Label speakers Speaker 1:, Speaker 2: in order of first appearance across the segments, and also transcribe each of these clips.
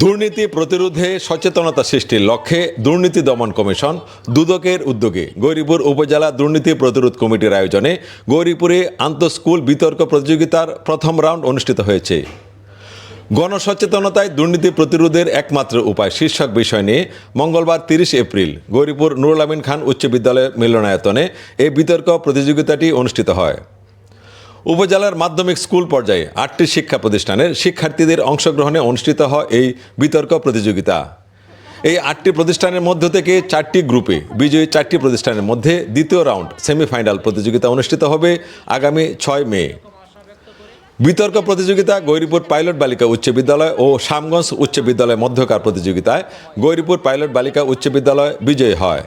Speaker 1: দুর্নীতি প্রতিরোধে সচেতনতা সৃষ্টির লক্ষ্যে দুর্নীতি দমন কমিশন, দুদকের উদ্যোগে গৌরীপুর উপজেলা দুর্নীতি প্রতিরোধ কমিটির আয়োজনে গৌরীপুরে আন্তঃস্কুল বিতর্ক প্রতিযোগিতার প্রথম রাউন্ড অনুষ্ঠিত হয়েছে। গণসচেতনতায় দুর্নীতি প্রতিরোধের একমাত্র উপায় শীর্ষক বিষয় নিয়ে মঙ্গলবার তিরিশ এপ্রিল গৌরীপুর নুরুল আমিন খান উচ্চ বিদ্যালয়ের মিলনায়তনে এই বিতর্ক প্রতিযোগিতাটি অনুষ্ঠিত হয়। উপজেলার মাধ্যমিক স্কুল পর্যায়ে আটটি শিক্ষা প্রতিষ্ঠানের শিক্ষার্থীদের অংশগ্রহণে অনুষ্ঠিত হয় এই বিতর্ক প্রতিযোগিতা। এই আটটি প্রতিষ্ঠানের মধ্য থেকে চারটি গ্রুপে, বিজয়ী চারটি প্রতিষ্ঠানের মধ্যে দ্বিতীয় রাউন্ড সেমিফাইনাল প্রতিযোগিতা অনুষ্ঠিত হবে আগামী ছয় মে। বিতর্ক প্রতিযোগিতা গৌরীপুর পাইলট বালিকা উচ্চ বিদ্যালয় ও শ্যামগঞ্জ উচ্চ বিদ্যালয় মধ্যকার প্রতিযোগিতায় গৌরীপুর পাইলট বালিকা উচ্চ বিদ্যালয় বিজয়ী হয়।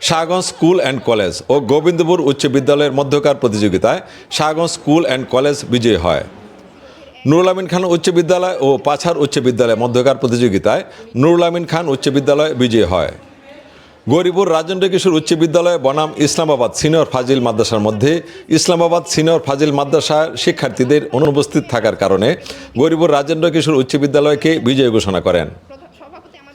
Speaker 1: শাহগঞ্জ স্কুল অ্যান্ড কলেজ ও গোবিন্দপুর উচ্চ বিদ্যালয়ের মধ্যকার প্রতিযোগিতায় শাহগঞ্জ স্কুল অ্যান্ড কলেজ বিজয়ী হয়। নুরুল আমিন খান উচ্চ বিদ্যালয় ও পাছার উচ্চ বিদ্যালয় মধ্যকার প্রতিযোগিতায় নুরুল আমিন খান উচ্চ বিদ্যালয় বিজয়ী হয়। গৌরীপুর রাজেন্দ্র কিশোর উচ্চ বিদ্যালয় বনাম ইসলামাবাদ সিনিয়র ফাজিল মাদ্রাসার মধ্যে ইসলামাবাদ সিনিয়র ফাজিল মাদ্রাসার শিক্ষার্থীদের অনুপস্থিত থাকার কারণে গৌরীপুর রাজেন্দ্র কিশোর উচ্চ বিদ্যালয়কে বিজয় ঘোষণা করেন।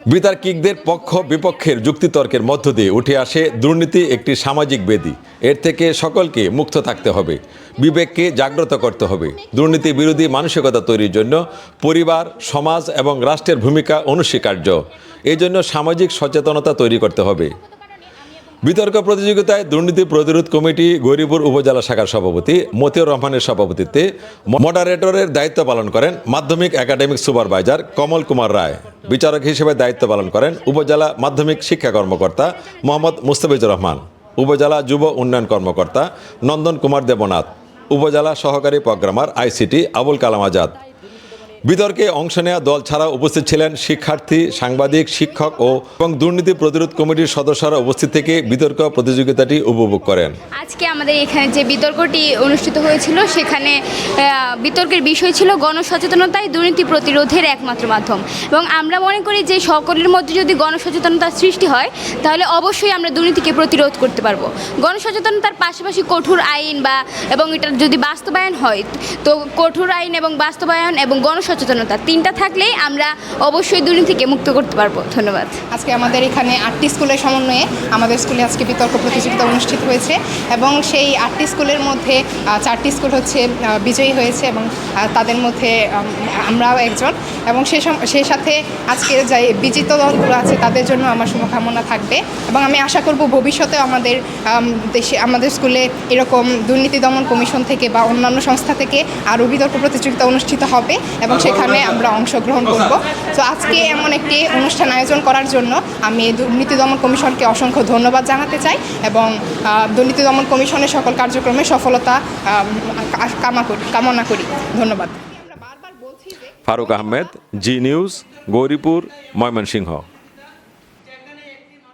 Speaker 1: বিতার্কিকদের পক্ষ বিপক্ষের যুক্তিতর্কের মধ্য দিয়ে উঠে আসে দুর্নীতি একটি সামাজিক বেদি। এর থেকে সকলকে মুক্ত থাকতে হবে, বিবেককে জাগ্রত করতে হবে। দুর্নীতি বিরোধী মানসিকতা তৈরির জন্য পরিবার, সমাজ এবং রাষ্ট্রের ভূমিকা অনস্বীকার্য। এই জন্য সামাজিক সচেতনতা তৈরি করতে হবে। বিতর্ক প্রতিযোগিতায় দুর্নীতি প্রতিরোধ কমিটি গৌরীপুর উপজেলা শাখার সভাপতি মতিউর রহমানের সভাপতিত্বে মডারেটরের দায়িত্ব পালন করেন মাধ্যমিক একাডেমিক সুপারভাইজার কমল কুমার রায়। বিচারক হিসেবে দায়িত্ব পালন করেন উপজেলা মাধ্যমিক শিক্ষা কর্মকর্তা মোহাম্মদ মুস্তাফিজুর রহমান, উপজেলা যুব উন্নয়ন কর্মকর্তা নন্দন কুমার দেবনাথ, উপজেলা সহকারী প্রোগ্রামার আইসিটি আবুল কালাম আজাদ। বিতর্কে অংশ নেওয়া দল ছাড়া উপস্থিত ছিলেন শিক্ষার্থী, সাংবাদিক, শিক্ষক ও এবং দুর্নীতি প্রতিরোধ কমিটির সদস্যরা উপস্থিত থেকে বিতর্ক প্রতিযোগিতাটি উপভোগ করেন।
Speaker 2: আজকে আমাদের এখানে যে বিতর্কটি অনুষ্ঠিত হয়েছিল, সেখানে বিতর্কের বিষয় ছিল গণসচেতনতাই দুর্নীতি প্রতিরোধের একমাত্র মাধ্যম। এবং আমরা মনে করি যে সকলের মধ্যে যদি গণসচেতনতার সৃষ্টি হয়, তাহলে অবশ্যই আমরা দুর্নীতিকে প্রতিরোধ করতে পারব। গণসচেতনতার পাশাপাশি কঠোর আইন বা, এবং এটার যদি বাস্তবায়ন হয়, তো কঠোর আইন এবং বাস্তবায়ন এবং গণসচেতনতা তিনটা থাকলেই আমরা অবশ্যই দুর্নীতিকে মুক্ত করতে পারব। ধন্যবাদ।
Speaker 3: আজকে আমাদের এখানে আটটি স্কুলের সমন্বয়ে আমাদের স্কুলে আজকে বিতর্ক প্রতিযোগিতা অনুষ্ঠিত হয়েছে এবং সেই আটটি স্কুলের মধ্যে চারটি স্কুল হচ্ছে বিজয়ী হয়েছে এবং তাদের মধ্যে আমরাও একজন এবং সে সেই সাথে আজকে যে বিজিত দলগুলো আছে তাদের জন্য আমার শুভকামনা থাকবে এবং আমি আশা করব ভবিষ্যতেও আমাদের দেশে, আমাদের স্কুলে এরকম দুর্নীতি দমন কমিশন থেকে বা অন্যান্য সংস্থা থেকে আরও বিতর্ক প্রতিযোগিতা অনুষ্ঠিত হবে এবং সেখানে আমরা অংশগ্রহণ করব। তো আজকে এমন একটি অনুষ্ঠান আয়োজন করার জন্য আমি দুর্নীতি দমন কমিশনকে অসংখ্য ধন্যবাদ জানাতে চাই এবং দুর্নীতি দমন কমিশনের সকল কার্যক্রমে সফলতা কামা করি, কামনা করি। ধন্যবাদ।
Speaker 1: Faruk Ahmed, Zee News, Gauripur, Mymensingh.